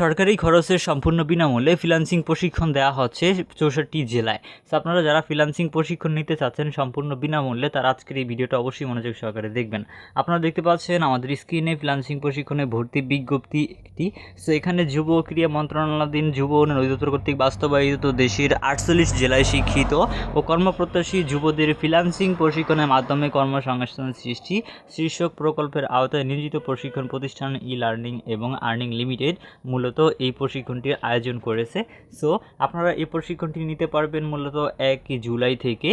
সরকারি খরচের সম্পূর্ণ বিনামূল্যে ফ্রিল্যান্সিং প্রশিক্ষণ দেওয়া হচ্ছে চৌষট্টি জেলায়। সো আপনারা যারা ফ্রিল্যান্সিং প্রশিক্ষণ নিতে চাচ্ছেন সম্পূর্ণ বিনামূল্যে, তারা আজকের এই ভিডিওটা অবশ্যই মনোযোগ সহকারে দেখবেন। আপনারা দেখতে পাচ্ছেন আমাদের স্ক্রিনে ফ্রিল্যান্সিং প্রশিক্ষণে ভর্তি বিজ্ঞপ্তি একটি। সো এখানে যুব ক্রিয়া মন্ত্রণালয়াধীন যুব উন্নয়ন অধিদপ্তর কর্তৃক বাস্তবায়িত দেশের আটচল্লিশ জেলায় শিক্ষিত ও কর্মপ্রত্যাশী যুবদের ফ্রিল্যান্সিং প্রশিক্ষণের মাধ্যমে কর্মসংস্থান সৃষ্টি। শীর্ষক প্রকল্পের আওতায় নিয়োজিত প্রশিক্ষণ প্রতিষ্ঠান ই লার্নিং এবং আর্নিং লিমিটেড মূলত এই প্রশিক্ষণটির আয়োজন করেছে। সো আপনারা এই প্রশিক্ষণটি নিতে পারবেন মূলত এক জুলাই থেকে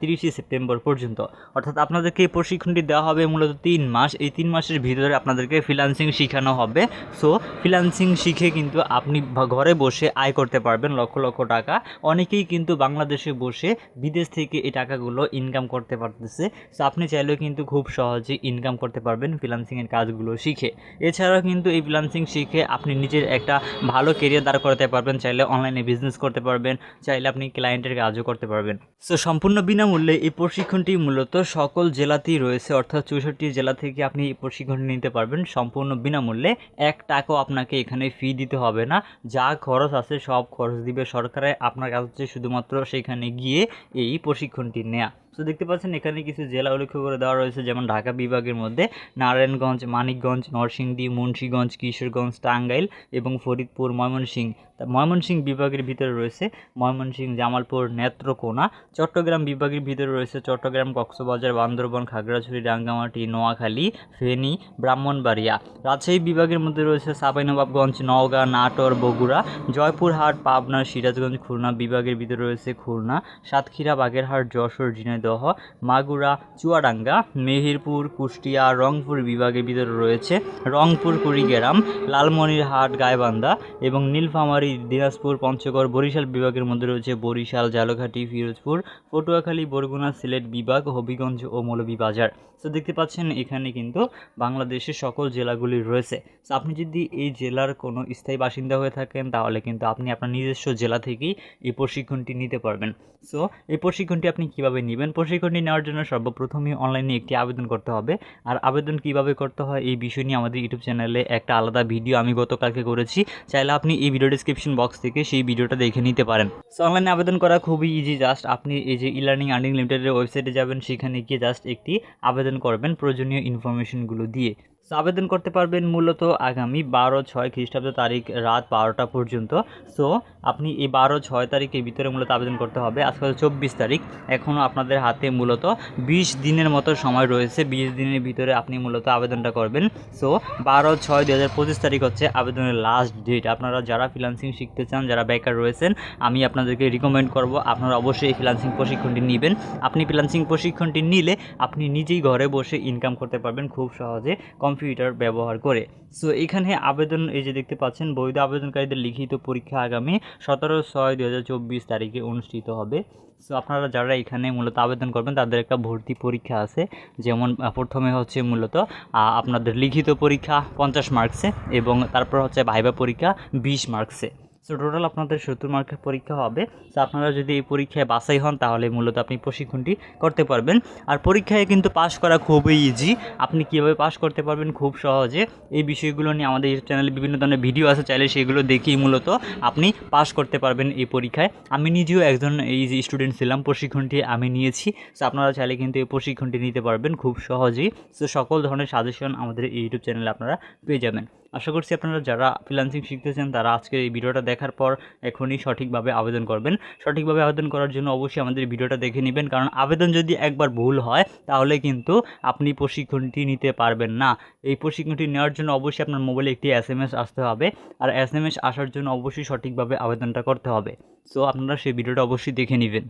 তিরিশে সেপ্টেম্বর পর্যন্ত। অর্থাৎ আপনাদেরকে এই প্রশিক্ষণটি দেওয়া হবে মূলত তিন মাস। এই তিন মাসের ভিতরে আপনাদেরকে ফ্রিল্যান্সিং শেখানো হবে। সো ফ্রিল্যান্সিং শিখে কিন্তু আপনি ঘরে বসে আয় করতে পারবেন লক্ষ লক্ষ টাকা। অনেকেই কিন্তু বাংলাদেশে বসে বিদেশ থেকে এই টাকাগুলো ইনকাম করতে পারতেছে। সো আপনি চাইলেও কিন্তু খুব সহজে ইনকাম করতে পারবেন ফ্রিল্যান্সিংয়ের কাজগুলো শিখে। এছাড়াও কিন্তু এই ফ্রিল্যান্সিং শিখে আপনি নিজের একটা ভালো কেরিয়ার দাঁড় করাতে পারবেন, চাইলে অনলাইনে বিজনেস করতে পারবেন, চাইলে আপনি ক্লায়েন্টের কাজও করতে পারবেন। সো সম্পূর্ণ বিনামূল্যে এই প্রশিক্ষণটি মূলত সকল জেলাতেই রয়েছে, অর্থাৎ চৌষট্টি জেলা থেকে আপনি এই প্রশিক্ষণ নিতে পারবেন। সম্পূর্ণ বিনামূল্যে এক টাকাও আপনাকে এখানে ফি দিতে হবে না। যা খরচ আছে, সব খরচ দিবে সরকারে। আপনার কাছে শুধুমাত্র সেখানে গিয়ে এই প্রশিক্ষণটি নেওয়া তো দেখতে পাচ্ছেন, এখানে কিছু জেলা উল্লেখ করে দেওয়া রয়েছে, যেমন ঢাকা বিভাগের মধ্যে নারায়ণগঞ্জ, মানিকগঞ্জ, নরসিংদী, মুন্সীগঞ্জ, কিশোরগঞ্জ, টাঙ্গাইল এবং ফরিদপুর, ময়মনসিংহ। তা ময়মনসিংহ বিভাগের ভিতরে রয়েছে ময়মনসিংহ, জামালপুর, নেত্রকোনা। চট্টগ্রাম বিভাগের ভিতরে রয়েছে চট্টগ্রাম, কক্সবাজার, বান্দরবন, খাগড়াছড়ি, রাঙ্গামাটি, নোয়াখালী, ফেনী, ব্রাহ্মণবাড়িয়া। রাজশাহী বিভাগের মধ্যে রয়েছে সাপাইনবাবগঞ্জ নওগাঁ, নাটোর, বগুড়া, জয়পুরহাট, পাবনা, সিরাজগঞ্জ, খুলনা বিভাগের ভিতরে রয়েছে খুলনা, সাতক্ষীরা, বাগেরহাট, যশোর, ঝিনাইদহ মাগুরা, চুয়াডাঙ্গা, মেহেরপুর, কুষ্টিয়া, রংপুর বিভাগের ভিতরে রয়েছে রংপুর, কুড়িগ্রাম, লালমনিরহাট, গাইবান্ধা এবং নীলফামারী, দিনাজপুর, পঞ্চগড়, বরিশাল বিভাগের মধ্যে রয়েছে বরিশাল ঝালকাঠি ফিরোজপুর, পটুয়াখালী, বরগুনা, সিলেট বিভাগ, হবিগঞ্জ ও মৌলভীবাজার তো দেখতে পাচ্ছেন এখানে কিন্তু বাংলাদেশের সকল জেলাগুলি রয়েছে। তো আপনি যদি এই জেলার কোনো স্থায়ী বাসিন্দা হয়ে থাকেন, তাহলে কিন্তু আপনি আপনার নিজস্ব জেলা থেকেই এই প্রশিক্ষণটি নিতে পারবেন। সো এই প্রশিক্ষণটি আপনি কীভাবে নেবেন? প্রশিক্ষণটি নেওয়ার জন্য সর্বপ্রথমে অনলাইনে একটি আবেদন করতে হবে। আর আবেদন কীভাবে করতে হয় এই বিষয় নিয়ে আমাদের ইউটিউব চ্যানেলে একটা আলাদা ভিডিও আমি গতকালকে করেছি। চাইলে আপনি এই ভিডিও ডিসক্রিপশন বক্স থেকে সেই ভিডিওটা দেখে নিতে পারেন। সো অনলাইনে আবেদন করা খুবই ইজি জাস্ট আপনি এই যে ই লার্নিং আর্নিং লিমিটেডের ওয়েবসাইটে যাবেন, সেখানে গিয়ে জাস্ট একটি আবেদন করবেন প্রয়োজনীয় ইনফরমেশনগুলো দিয়ে। আবেদন করতে পারবেন মূলত আগামী বারো ছয় খ্রিস্টাব্দ তারিখ রাত বারোটা পর্যন্ত। সো, আপনি এই বারো ছয় তারিখের ভিতরে মূলত আবেদন করতে হবে। আজকে চব্বিশ তারিখ। এখনও আপনাদের হাতে মূলত বিশ দিনের মতো সময় রয়েছে। বিশ দিনের ভিতরে আপনি মূলত আবেদনটা করবেন। সো বারো ছয় দু হাজার তারিখ হচ্ছে আবেদনের লাস্ট ডেট। আপনারা যারা ফ্রিলান্সিং শিখতে চান, যারা বেকার রয়েছেন, আমি আপনাদেরকে রিকমেন্ড করব আপনারা অবশ্যই এই ফ্রিলান্সিং প্রশিক্ষণটি নেবেন। আপনি ফ্রিলান্সিং প্রশিক্ষণটি নিলে আপনি নিজেই ঘরে বসে ইনকাম করতে পারবেন খুব সহজে। কম্পিউটার ব্যবহার করে। সো এখানে আবেদন, এই যে দেখতে পাচ্ছেন, বৈধ আবেদনকারীদের লিখিত পরীক্ষা আগামী সতেরো ছয় দু তারিখে অনুষ্ঠিত হবে। সো আপনারা যারা এখানে মূলত আবেদন করবেন, তাদের একটা ভর্তি পরীক্ষা আছে। যেমন প্রথমে হচ্ছে মূলত আপনাদের লিখিত পরীক্ষা পঞ্চাশ মার্কসে এবং তারপর হচ্ছে ভাইবা পরীক্ষা বিশ মার্কসে সো টোটাল আপনাদের সত্তর মার্কের পরীক্ষা হবে। সো আপনারা যদি এই পরীক্ষায় বাছাই হন, তাহলে মূলত আপনি প্রশিক্ষণটি করতে পারবেন। আর পরীক্ষায় কিন্তু পাশ করা খুবই ইজি আপনি কীভাবে পাশ করতে পারবেন? খুব সহজে। এই বিষয়গুলো নিয়ে আমাদের চ্যানেলে বিভিন্ন ধরনের ভিডিও আছে, চাইলে সেগুলো দেখেই মূলত আপনি পাশ করতে পারবেন এই পরীক্ষায়। আমি নিজেও একজন এই যে স্টুডেন্ট ছিলাম, প্রশিক্ষণটি আমি নিয়েছি। সো আপনারা চাইলে কিন্তু এই প্রশিক্ষণটি নিতে পারবেন খুব সহজেই। সো সকল ধরনের সাজেশন আমাদের ইউটিউব চ্যানেলে আপনারা পেয়ে যাবেন। আশা করছি আপনারা যারা ফ্রিল্যান্সিং শিখতেছেন, তারা আজকের এই ভিডিওটা দেখার পর এখনই সঠিকভাবে আবেদন করবেন। সঠিকভাবে আবেদন করার জন্য অবশ্যই আমাদের ভিডিওটা দেখে নেবেন, কারণ আবেদন যদি একবার ভুল হয়, তাহলে কিন্তু আপনি প্রশিক্ষণটি নিতে পারবেন না। এই প্রশিক্ষণটি নেওয়ার জন্য অবশ্যই আপনার মোবাইলে একটি এস এম এস আসতে হবে, আর এস এম এস আসার জন্য অবশ্যই সঠিকভাবে আবেদনটা করতে হবে। সো আপনারা সেই ভিডিওটা অবশ্যই দেখে নেবেন।